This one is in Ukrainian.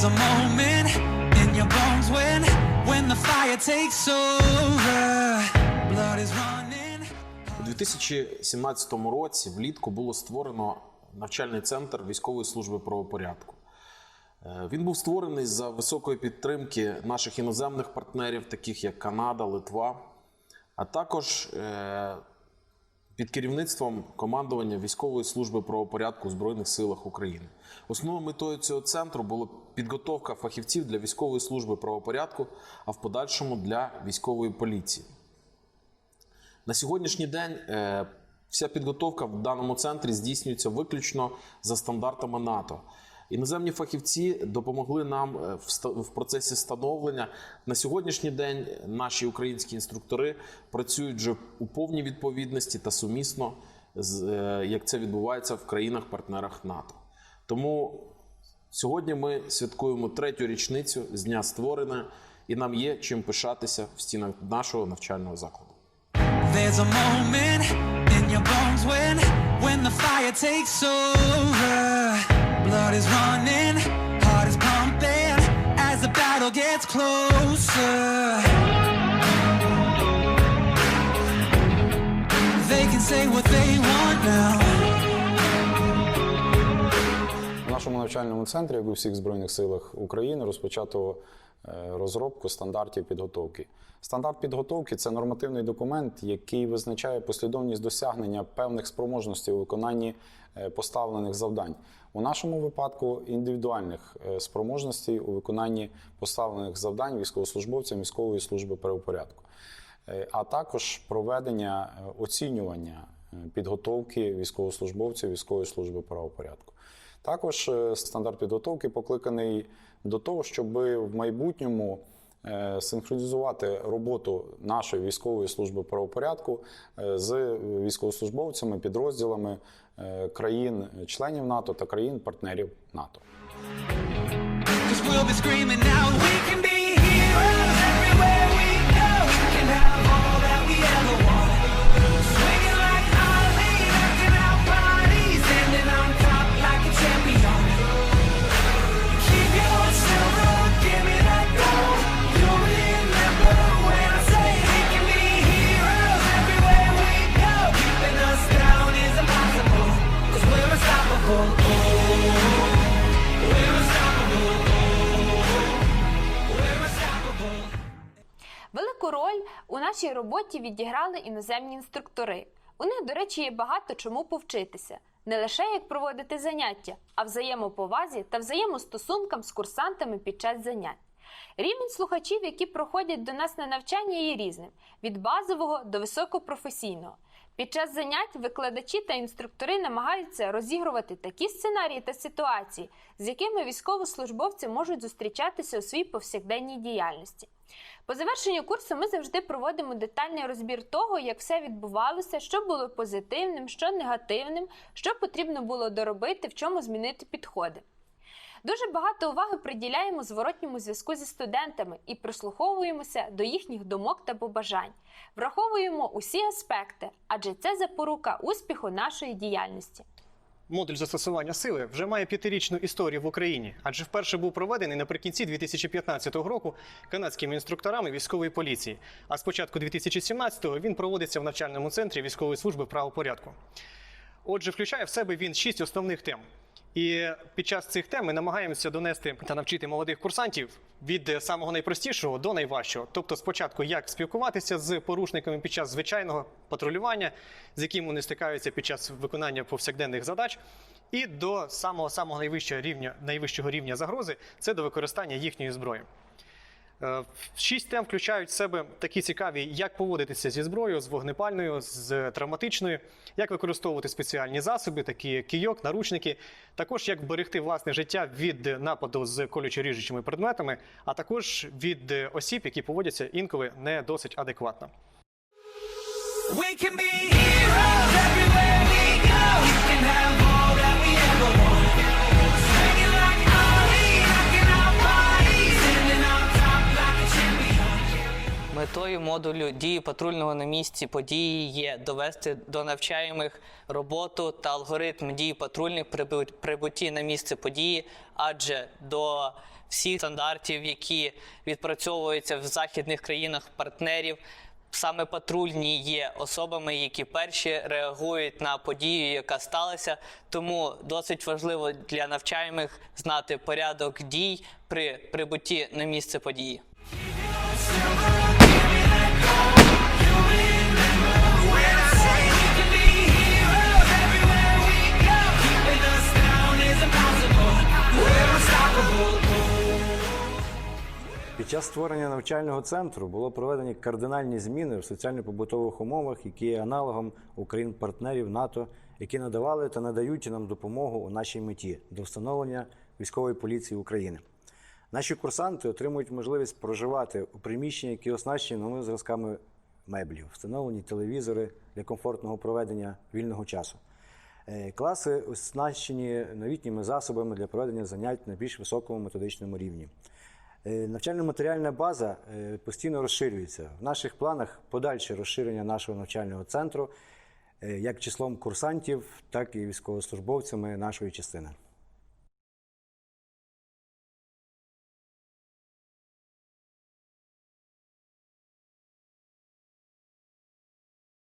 There's a moment in your bones when, when the fire takes over. Blood is running. У 2017 році влітку було створено навчальний центр військової служби правопорядку. Е, Він був створений за високої підтримки наших іноземних партнерів, таких як Канада, Литва, а також е, під керівництвом командування військової служби правопорядку в Збройних силах України. Основною метою цього центру була підготовка фахівців для військової служби правопорядку, а в подальшому для військової поліції. На сьогоднішній день е, вся підготовка в даному центрі здійснюється виключно за стандартами НАТО. Іноземні фахівці допомогли нам е, в процесі становлення. На сьогоднішній день наші українські інструктори працюють вже у повній відповідності та сумісно, з, е, як це відбувається в країнах-партнерах НАТО. Тому сьогодні ми святкуємо третю річницю з дня створення, і нам є чим пишатися в стінах нашого навчального закладу. There's a moment in your bones when, when the fire takes over. Blood is running, heart is pumping as the battle gets closer. They can say what they want now. В нашому навчальному центрі, як у всіх Збройних силах України, розпочато е, розробку стандартів підготовки. Стандарт підготовки це нормативний документ, який визначає послідовність досягнення певних спроможностей у виконанні е, поставлених завдань. У нашому випадку індивідуальних е, спроможностей у виконанні поставлених завдань військовослужбовцям військової служби правопорядку. Е, а також проведення е, оцінювання е, підготовки військовослужбовців військової служби правопорядку. Також е, стандарт підготовки покликаний до того, щоб в майбутньому е, синхронізувати роботу нашої військової служби правопорядку е, з військовослужбовцями, підрозділами країн-членів НАТО та країн-партнерів НАТО. Нашій роботі відіграли іноземні інструктори. У них, до речі, є багато чому повчитися. Не лише як проводити заняття, а взаємоповазі та взаємостосункам з курсантами під час занять. Рівень слухачів, які проходять до нас на навчання, є різним від базового до високопрофесійного. Під час занять викладачі та інструктори намагаються розігрувати такі сценарії та ситуації, з якими військовослужбовці можуть зустрічатися у своїй повсякденній діяльності. По завершенню курсу ми завжди проводимо детальний розбір того, як все відбувалося, що було позитивним, що негативним, що потрібно було доробити, в чому змінити підходи. Дуже багато уваги приділяємо зворотньому зв'язку зі студентами і прислуховуємося до їхніх думок та побажань. Враховуємо усі аспекти, адже це запорука успіху нашої діяльності. Модуль застосування сили вже має п'ятирічну історію в Україні, адже вперше був проведений наприкінці 2015 року канадськими інструкторами військової поліції. А з початку 2017-го він проводиться в навчальному центрі військової служби правопорядку. Отже, включає в себе він шість основних тем. І під час цих тем ми намагаємося донести та навчити молодих курсантів від самого найпростішого до найважчого. Тобто, спочатку, як спілкуватися з порушниками під час звичайного патрулювання, з яким вони стикаються під час виконання повсякденних задач, і до самого самого найвищого рівня найвищого рівня загрози це до використання їхньої зброї. Е, Шість тем включають в себе такі цікаві, як поводитися зі зброєю, з вогнепальною, з травматичною, як використовувати спеціальні засоби, такі як кийок, наручники, також як вберегти власне життя від нападу з колючо-ріжучими предметами, а також від осіб, які поводяться інколи не досить адекватно. We can be heroes everywhere we go. We can have Метою модулю дії патрульного на місці події є довести до навчаємих роботу та алгоритм дії патрульних при бу- прибутті на місце події, адже до всіх стандартів, які відпрацьовуються в західних країнах партнерів. Саме патрульні є особами, які перші реагують на подію, яка сталася. Тому досить важливо для навчаємих знати порядок дій при прибутті на місце події. Створення навчального центру було проведені кардинальні зміни в соціально-побутових умовах, які є аналогом Україн-партнерів НАТО, які надавали та надають нам допомогу у нашій меті до встановлення військової поліції України. Наші курсанти отримують можливість проживати у приміщенні, які оснащені новими зразками меблів, встановлені телевізори для комфортного проведення вільного часу. Е, Класи оснащені новітніми засобами для проведення занять на більш високому методичному рівні. Е, Навчально-матеріальна база е, постійно розширюється. В наших планах подальше розширення нашого навчального центру е, як числом курсантів, так і військовослужбовцями нашої частини.